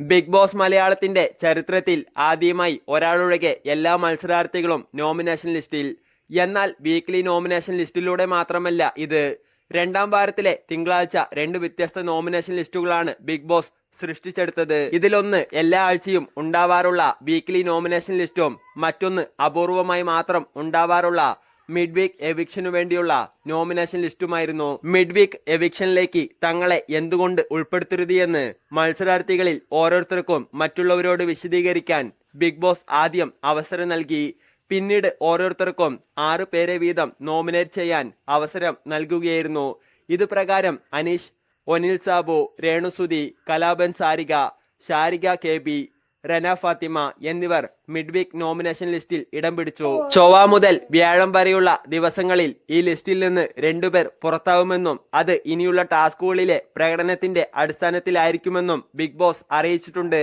Big boss മലയാളത്തിന്റെ ചരിത്രത്തിൽ ആദ്യമായി ഒരാളൊഴികെ എല്ലാ മത്സരാർത്ഥികളും നോമിനേഷൻ ലിസ്റ്റിൽ. എന്നാൽ വീക്ക്ലി നോമിനേഷൻ ലിസ്റ്റിലൂടെ മാത്രമല്ല ഇത്. രണ്ടാം വാരത്തിലെ തിങ്കളാഴ്ച രണ്ട് വ്യത്യസ്ത നോമിനേഷൻ ലിസ്റ്റുകളാണ് ബിഗ് ബോസ് സൃഷ്ടിച്ചെടുത്തത്. ഇതിലൊന്ന് എല്ലാ ആഴ്ചയും ഉണ്ടാവാറുള്ള വീക്ക്ലി നോമിനേഷൻ ലിസ്റ്റും മറ്റൊന്ന് അപൂർവമായി മാത്രം ഉണ്ടാവാറുള്ള മിഡ് വീക്ക് എവിക്ഷനു വേണ്ടിയുള്ള നോമിനേഷൻ ലിസ്റ്റുമായിരുന്നു. മിഡ് വീക്ക് എവിക്ഷനിലേക്ക് തങ്ങളെ എന്തുകൊണ്ട് ഉൾപ്പെടുത്തരുതിയെന്ന് മത്സരാർത്ഥികളിൽ ഓരോരുത്തർക്കും മറ്റുള്ളവരോട് വിശദീകരിക്കാൻ ബിഗ് ബോസ് ആദ്യം അവസരം നൽകി. പിന്നീട് ഓരോരുത്തർക്കും ആറ് പേരെ വീതം നോമിനേറ്റ് ചെയ്യാൻ അവസരം നൽകുകയായിരുന്നു. ഇത് പ്രകാരം അനീഷ് ഒനിൽ സാബു രേണുസുതി കലാപൻ സാരിക ഷാരിക കെ റന ഫാത്തിമ എന്നിവർ മിഡ് വീക്ക് നോമിനേഷൻ ലിസ്റ്റിൽ ഇടം പിടിച്ചു. ചൊവ്വ മുതൽ വ്യാഴം വരെയുള്ള ദിവസങ്ങളിൽ ഈ ലിസ്റ്റിൽ നിന്ന് രണ്ടുപേർ പുറത്താവുമെന്നും അത് ഇനിയുള്ള ടാസ്കുകളിലെ പ്രകടനത്തിന്റെ അടിസ്ഥാനത്തിലായിരിക്കുമെന്നും ബിഗ് ബോസ് അറിയിച്ചിട്ടുണ്ട്.